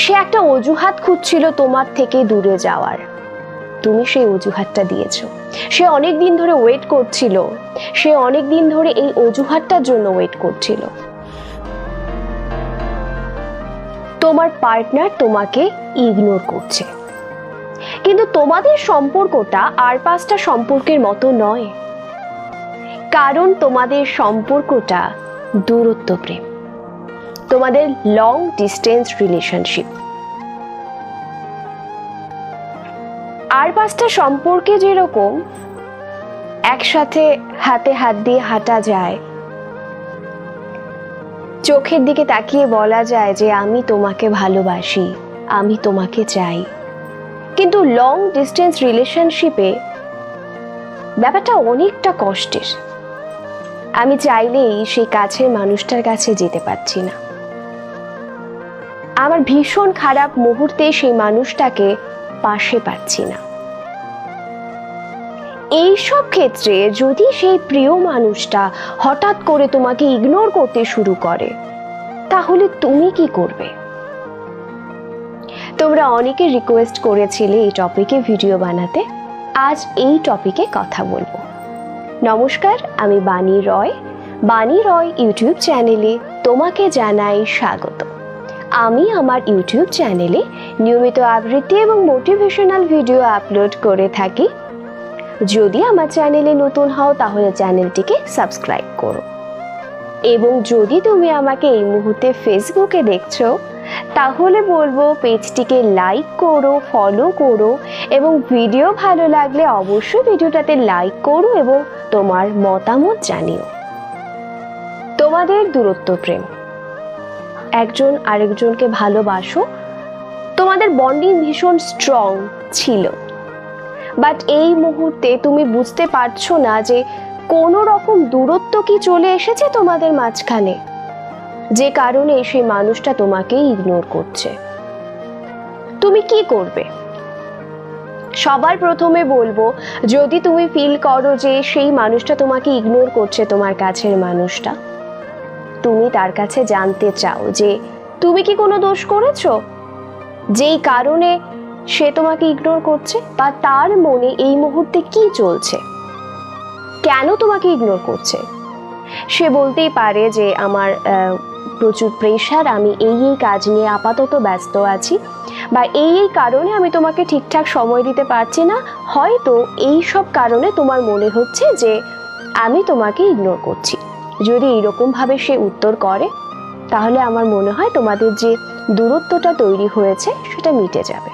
সে একটা অজুহাত খুঁজছিল তোমার থেকে দূরে যাওয়ার। তুমি সেই অজুহাতটা দিয়েছ। সে অনেক দিন ধরে ওয়েট করছিল। সে অনেক দিন ধরে এই অজুহাতটার জন্য ওয়েট করছিল। তোমার পার্টনার তোমাকে ইগনোর করছে। কিন্তু তোমাদের সম্পর্কটা আর পাঁচটা সম্পর্কের মতো নয়। কারণ তোমাদের সম্পর্কটা দূরত্ব প্রেম। তোমাদের লং ডিস্টেন্স রিলেশনশিপ আর পাঁচটা সম্পর্কে যেরকম একসাথে হাতে হাত দিয়ে হাঁটা যায়, চোখের দিকে তাকিয়ে বলা যায় যে আমি তোমাকে ভালোবাসি, আমি তোমাকে চাই। কিন্তু লং ডিস্টেন্স রিলেশনশিপে ব্যাপারটা অনেকটা কষ্টের। আমি চাইলেই সেই কাছের মানুষটার কাছে যেতে পারছি না। আমার ভীষণ খারাপ মুহূর্তে সেই মানুষটাকে পাশে পাচ্ছি না। এই সব ক্ষেত্রে যদি সেই প্রিয় মানুষটা হঠাৎ করে তোমাকে ইগনোর করতে শুরু করে, তাহলে তুমি কি করবে? তোমরা অনেকে রিকোয়েস্ট করেছিলে এই টপিকে ভিডিও বানাতে। আজ এই টপিকে কথা বলব। নমস্কার, আমি বাণী রয়। বাণী রয় ইউটিউব চ্যানেলে তোমাকে জানাই স্বাগত। আমি আমার ইউটিউব চ্যানেলে নিয়মিত আবৃত্তি এবং মোটিভেশনাল ভিডিও আপলোড করে থাকি। যদি আমার চ্যানেলে নতুন হও, তাহলে চ্যানেলটিকে সাবস্ক্রাইব করো। এবং যদি তুমি আমাকে এই মুহূর্তে ফেসবুকে দেখছ, তাহলে বলব পেজটিকে লাইক করো ফলো করো এবং ভিডিও ভালো লাগলে অবশ্যই ভিডিওটাতে লাইক করো এবং তোমার মতামত জানিও। তোমাদের দূরত্ব প্রেম। একজন আরেকজনকে ভালোবাসো, তোমাদের বন্ডিং ভীষণ স্ট্রং ছিল। বাট এই মুহূর্তে তুমি বুঝতে পারছ না যে কোনো রকম দূরত্ব কি চলে এসেছে তোমাদের মাঝখানে, যে কারণে সেই মানুষটা তোমাকে ইগনোর করছে। তুমি কি করবে? সবার প্রথমে বলব, যদি তুমি ফিল করো যে সেই মানুষটা তোমাকে ইগনোর করছে, তোমার কাছের মানুষটা তুমি তার কাছে জানতে চাও যে তুমি কি কোনো দোষ করেছ? যেই কারণে সে তোমাকে ইগনোর করছে বা তার মনে এই মুহূর্তে কি চলছে? কেন তোমাকে ইগনোর করছে? সে বলতেই পারে যে আমার প্রচুর প্রেশার আমি এই এই কাজ নিয়ে আপাতত ব্যস্ত আছি বা এই এই কারণে আমি তোমাকে ঠিকঠাক সময় দিতে পারছি না। হয়তো এই সব কারণে তোমার মনে হচ্ছে যে আমি তোমাকে ইগনোর করছি। যদি এইরকমভাবে সে উত্তর করে, তাহলে আমার মনে হয় তোমাদের যে দূরত্বটা তৈরি হয়েছে, সেটা মিটে যাবে।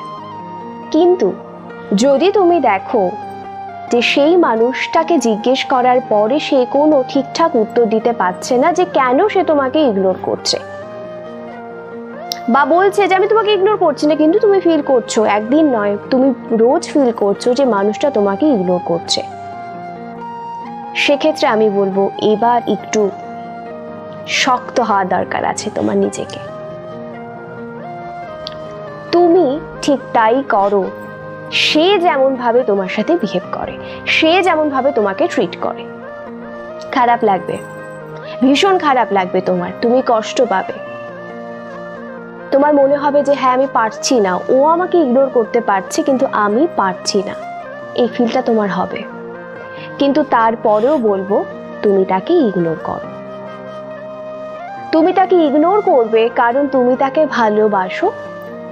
কিন্তু যদি তুমি দেখো যে সেই মানুষটাকে জিজ্ঞেস করার পরে সে কোনো ঠিকঠাক উত্তর দিতে পারছে না যে কেন সে তোমাকে ইগনোর করছে। বা বলছে যে, আমি তোমাকে ইগনোর করছি না, কিন্তু তুমি ফিল করছ। একদিন নয়, তুমি রোজ ফিল করছ যে মানুষটা তোমাকে ইগনোর করছে। সেক্ষেত্রে আমি বলব, এবার একটু শক্ত হওয়া দরকার আছে তোমার নিজেকে। তুমি ঠিক তাই করো। সে যেমন ভাবে তোমার সাথে বিহেভ করে, সে যেমন ভাবে তোমাকে ট্রিট করে। খারাপ লাগবে। ভীষণ খারাপ লাগবে তোমার, তুমি কষ্ট পাবে। তোমার মনে হবে যে হ্যাঁ আমি পারছি না। ও আমাকে ইগনোর করতে পারছে, কিন্তু আমি পারছি না। এই ফিলটা তোমার হবে। কিন্তু তারপরেও বলব, তুমি তাকে ইগনোর করো। তুমি তাকে ইগনোর করবে কারণ তুমি তাকে ভালোবাসো,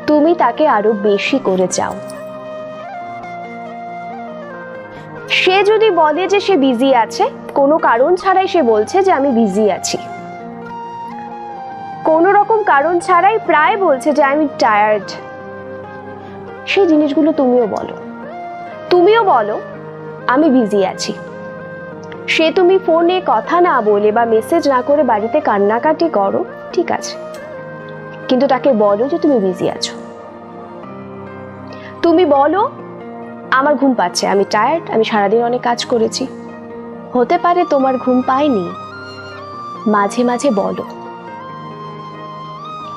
তুমি তাকে আরও বেশি করে চাও। সে যদি বলে যে সে বিজি আছে, কোনো কারণ ছাড়াই সে বলছে যে আমি বিজি আছি। কোনো রকম কারণ ছাড়াই প্রায় বলছে যে আমি টায়ার্ড সেই জিনিসগুলো তুমিও বলো। তুমিও বলো আমি বিজি আছি। সে তুমি ফোনে কথা না বলে বা মেসেজ না করে বাড়িতে কান্নাকাটি করো, ঠিক আছে। কিন্তু তাকে বলো যে তুমি বিজি আছো। তুমি বলো, আমার ঘুম পাচ্ছে, আমি টায়ার্ড আমি সারাদিন অনেক কাজ করেছি। হতে পারে তোমার ঘুম পায়নি। মাঝে মাঝে বলো।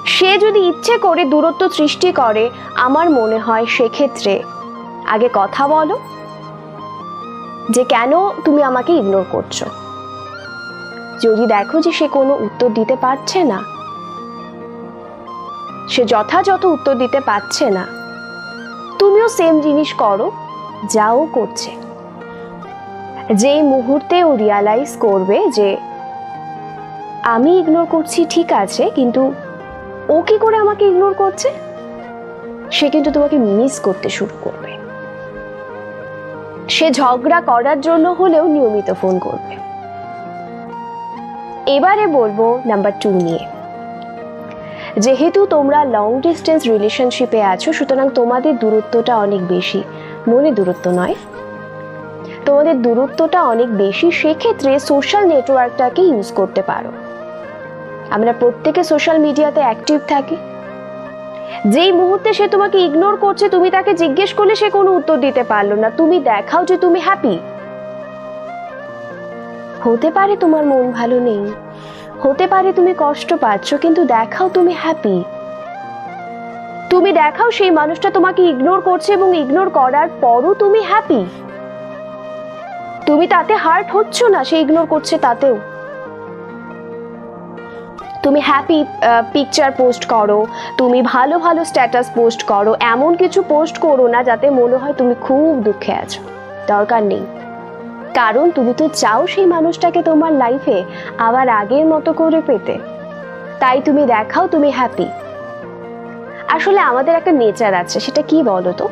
সে যদি ইচ্ছে করে দূরত্ব সৃষ্টি করে, আমার মনে হয় সেক্ষেত্রে আগে কথা বলো যে কেন তুমি আমাকে ইগনোর করছ। যদি দেখো যে সে কোনো উত্তর দিতে পারছে না, সে যথাযথ উত্তর দিতে পারছে না, তুমিও সেম জিনিস করো যাও করছে। যেই মুহূর্তে ও রিয়ালাইজ করবে যে আমি ইগনোর করছি, ঠিক আছে, কিন্তু ও কি করে আমাকে ইগনোর করছে? সে কিন্তু তোমাকে মিস করতে শুরু করবে। সে ঝগড়া করার জন্য হলেও নিয়মিত ফোন করবে। এবারে বলব নাম্বার টু নিয়ে। যেহেতু তোমরা লং ডিস্টেন্স রিলেশনশিপে আছো, সুতরাং তোমাদের দূরত্বটা অনেক বেশি। মনে দূরত্ব নয়। তোমাদের দূরত্বটা অনেক বেশি, সেক্ষেত্রে সোশ্যাল নেটওয়ার্কটাকে ইউজ করতে পারো। আমরা প্রত্যেকে সোশ্যাল মিডিয়াতে অ্যাক্টিভ থাকি। যেই মুহূর্তে সে তোমাকে ইগনোর করছে, তুমি তাকে জিজ্ঞেস করলে সে কোনো উত্তর দিতে পারল না। তুমি দেখাও যে তুমি হ্যাপি হতে পারে তোমার মন ভালো নেই। হতে পারে তুমি কষ্ট পাচ্ছ, কিন্তু দেখাও তুমি হ্যাপি তুমি দেখাও সেই মানুষটা তোমাকে ইগনোর করছে এবং ইগনোর করার পরও তুমি হ্যাপি তুমি তাতে হার্ট হচ্ছ না, সে ইগনোর করছে তাতেও। তুমি হ্যাপি পিকচার পোস্ট করো, তুমি ভালো ভালো স্ট্যাটাস পোস্ট করো, এমন কিছু পোস্ট করো না যাতে মনে হয় তুমি খুব দুঃখে আছো। দরকার নেই। কারণ তুমি তো চাও সেই মানুষটাকে তোমার লাইফে আবার আগের মতো করে পেতে। তাই তুমি দেখাও তুমি হ্যাপি আসলে আমাদের একটা নেচার আছে, সেটা কি বলো তো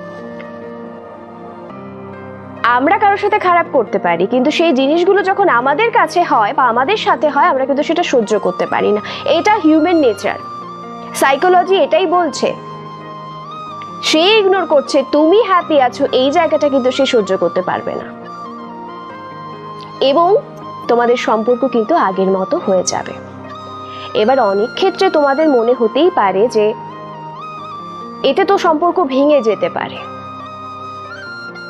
আমরা কারোর সাথে খারাপ করতে পারি, কিন্তু সেই জিনিসগুলো যখন আমাদের কাছে হয় বা আমাদের সাথে হয়, আমরা কিন্তু সেটা সহ্য করতে পারি না। এটা হিউম্যান নেচার সাইকোলজি এটাই বলছে, সে ইগনোর করছে, তুমি হ্যাপি আছো, এই জায়গাটা কিন্তু সে সহ্য করতে পারবে না। এবং তোমাদের সম্পর্ক কিন্তু আগের মতো হয়ে যাবে। এবার অনেক ক্ষেত্রে তোমাদের মনে হতেই পারে যে, এতে তো সম্পর্ক ভেঙে যেতে পারে।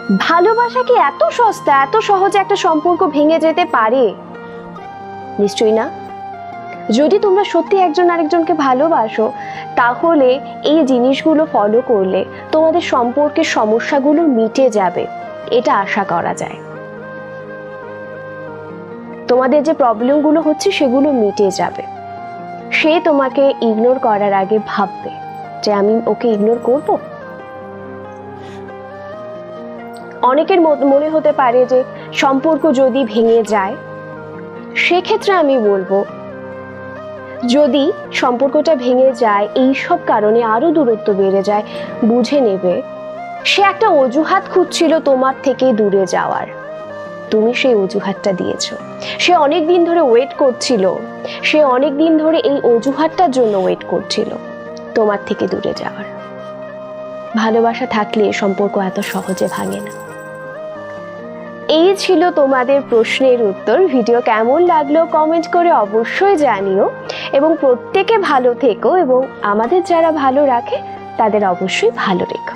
ভালোবাসা কি এত সস্তা, এত সহজে একটা সম্পর্ক ভেঙে যেতে পারে? নিশ্চয়ই না। যদি তোমরা সত্যি একজন আরেকজনকে ভালোবাসো, তাহলে এই জিনিসগুলো ফলো করলে তোমাদের সম্পর্কের সমস্যাগুলো মিটে যাবে। এটা আশা করা যায়। তোমাদের যে প্রবলেমগুলো হচ্ছে, সেগুলো মিটে যাবে। সে তোমাকে ইগনোর করার আগে ভাববে যে আমি ওকে ইগনোর করব? অনেকের মনে হতে পারে যে সম্পর্ক যদি ভেঙে যায়, সেক্ষেত্রে আমি বলব, যদি সম্পর্কটা ভেঙে যায়, এই সব কারণে আরও দূরত্ব বেড়ে যায়, বুঝে নেবে, সে একটা অজুহাত খুঁজছিল তোমার থেকে দূরে যাওয়ার। তুমি সেই অজুহাতটা দিয়েছ। সে অনেক দিন ধরে ওয়েট করছিল। সে অনেক দিন ধরে এই অজুহাতটার জন্য ওয়েট করছিল তোমার থেকে দূরে যাওয়ার। ভালোবাসা থাকলে সম্পর্ক এত সহজে ভাঙে না। এই ছিল তোমাদের প্রশ্নের উত্তর। ভিডিও কেমন লাগল কমেন্ট করে অবশ্যই জানিও। এবং প্রত্যেকে ভালো থেকো এবং আমাদের যারা ভালো রাখে, তাদের অবশ্যই ভালো রেখো।